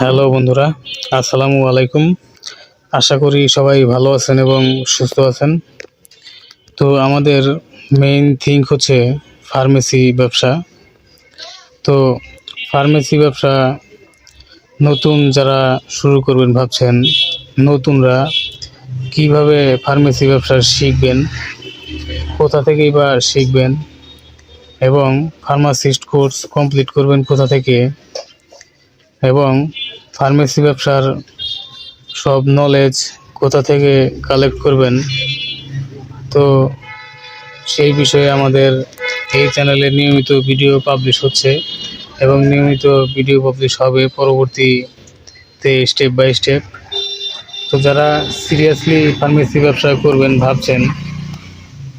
Hello বন্ধুরা, আসসালামু আলাইকুম। আশা করি সবাই ভালো আছেন এবং সুস্থ আছেন। তো আমাদের মেইন থিঙ্ক হচ্ছে ফার্মেসি ব্যবসা। তো ফার্মেসি ব্যবসা নতুন যারা শুরু করবেন ভাবছেন, নতুনরা কীভাবে ফার্মেসি ব্যবসা শিখবেন, কোথা থেকেই বা শিখবেন, এবং ফার্মাসিস্ট কোর্স কমপ্লিট করবেন কোথা থেকে, এবং ফার্মেসি ব্যবসার সব নলেজ কোথা থেকে কালেক্ট করবেন? তো সেই বিষয়ে আমাদের এই চ্যানেলে নিয়মিত ভিডিও পাবলিশ হচ্ছে এবং নিয়মিত ভিডিও পাবলিশ হবে পরবর্তীতে স্টেপ বাই স্টেপ তো যারা সিরিয়াসলি ফার্মেসি ব্যবসা করবেন ভাবছেন,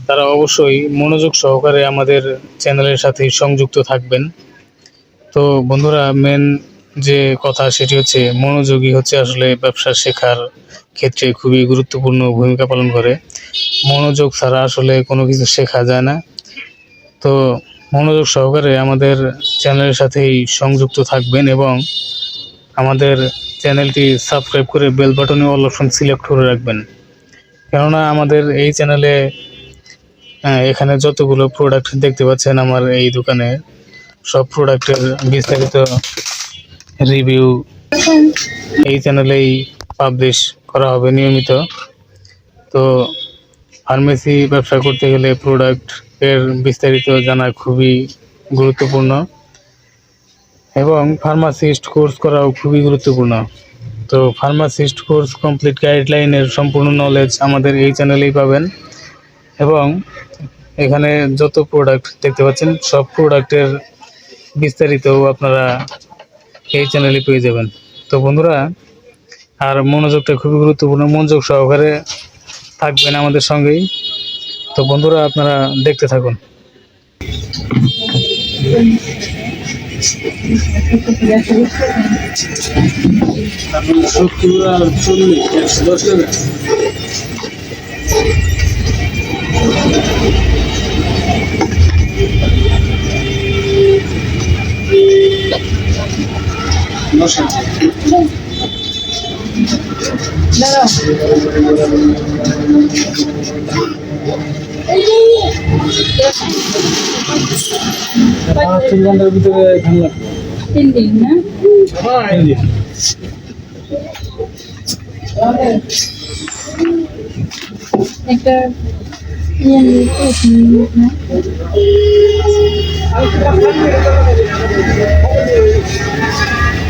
তারা অবশ্যই মনোযোগ সহকারে আমাদের চ্যানেলের সাথে সংযুক্ত থাকবেন। তো বন্ধুরা মেন যে কথা সেটি হচ্ছে, মনোযোগী হচ্ছে আসলে ব্যবসা শেখার ক্ষেত্রে খুবই গুরুত্বপূর্ণ ভূমিকা পালন করে। মনোযোগ ছাড়া আসলে কোনো কিছু শেখা যায় না। তো মনোযোগ সহকারে আমাদের চ্যানেলের সাথেই সংযুক্ত থাকবেন এবং আমাদের চ্যানেলটি সাবস্ক্রাইব করে বেল বাটনে অল অপশন সিলেক্ট করে রাখবেন। কেননা আমাদের এই চ্যানেলে এখানে যতগুলো প্রোডাক্ট দেখতে পাচ্ছেন আমার এই দোকানে, সব প্রোডাক্টের বিস্তারিত রিভিউ এই চ্যানেলেই পাবলিশ করা হবে নিয়মিত। তো ফার্মেসি ব্যবসা করতে গেলে প্রোডাক্টের বিস্তারিত জানা খুবই গুরুত্বপূর্ণ। এবং ফার্মাসিস্ট কোর্স করাও খুবই গুরুত্বপূর্ণ। তো ফার্মাসিস্ট কোর্স কমপ্লিট গাইডলাইনের সম্পূর্ণ নলেজ আমাদের এই চ্যানেলেই পাবেন। এবং এখানে যত প্রোডাক্ট দেখতে পাচ্ছেন সব প্রোডাক্টের বিস্তারিত আপনারা এই চ্যানেলে পেয়ে যাবেন। তো বন্ধুরা, আর মনোযোগটা খুবই গুরুত্বপূর্ণ, মনোযোগ সহকারে থাকবেন আমাদের সঙ্গেই। তো বন্ধুরা, আপনারা দেখতে থাকুন। চল্লিশ একশো দশ টাকা। পাঁচ তিন ঘণ্টার ভিতরে এখানে লাগবে তিন দিন না তিন দিন। একটা ইয়ে